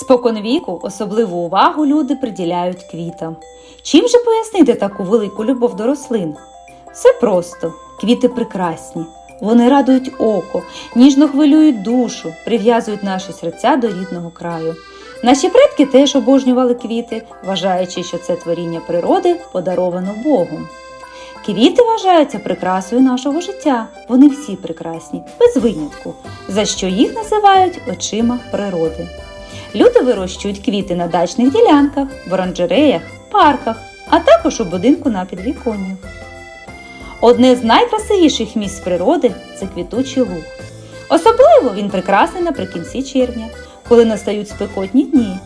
Споконвіку особливу увагу люди приділяють квітам. Чим же пояснити таку велику любов до рослин? Все просто. Квіти прекрасні. Вони радують око, ніжно хвилюють душу, прив'язують наші серця до рідного краю. Наші предки теж обожнювали квіти, вважаючи, що це творіння природи подаровано Богом. Квіти вважаються прикрасою нашого життя. Вони всі прекрасні, без винятку, за що їх називають очима природи. Люди вирощують квіти на дачних ділянках, в оранжереях, парках, а також у будинку на підвіконнях. Одне з найкрасивіших місць природи це квітучий луг. Особливо він прекрасний наприкінці червня, коли настають спекотні дні.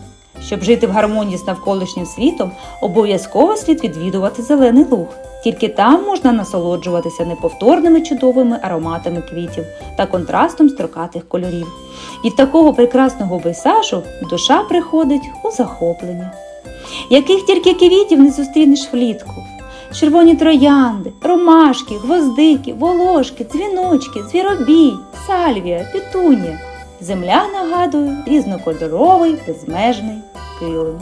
Щоб жити в гармонії з навколишнім світом, обов'язково слід відвідувати зелений луг. Тільки там можна насолоджуватися неповторними чудовими ароматами квітів та контрастом строкатих кольорів. Від такого прекрасного пейзажу душа приходить у захоплення. Яких тільки квітів не зустрінеш влітку. Червоні троянди, ромашки, гвоздики, волошки, дзвіночки, звіробій, сальвія, пітунія. Земля нагадує різнокольоровий безмежний килим.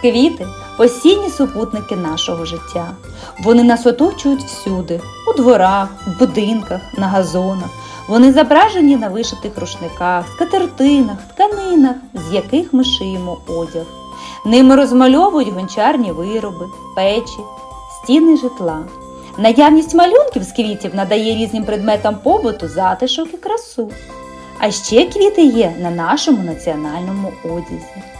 Квіти постійні супутники нашого життя. Вони нас оточують всюди, у дворах, в будинках, на газонах. Вони зображені на вишитих рушниках, скатертинах, тканинах, з яких ми шиємо одяг. Ними розмальовують гончарні вироби, печі, стіни житла. Наявність малюнків з квітів надає різним предметам побуту затишок і красу. А ще квіти є на нашому національному одязі.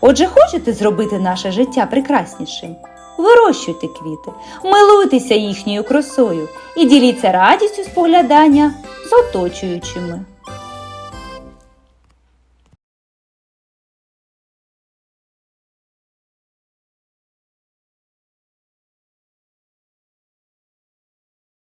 Отже, хочете зробити наше життя прекраснішим? Вирощуйте квіти, милуйтеся їхньою красою і діліться радістю споглядання з оточуючими.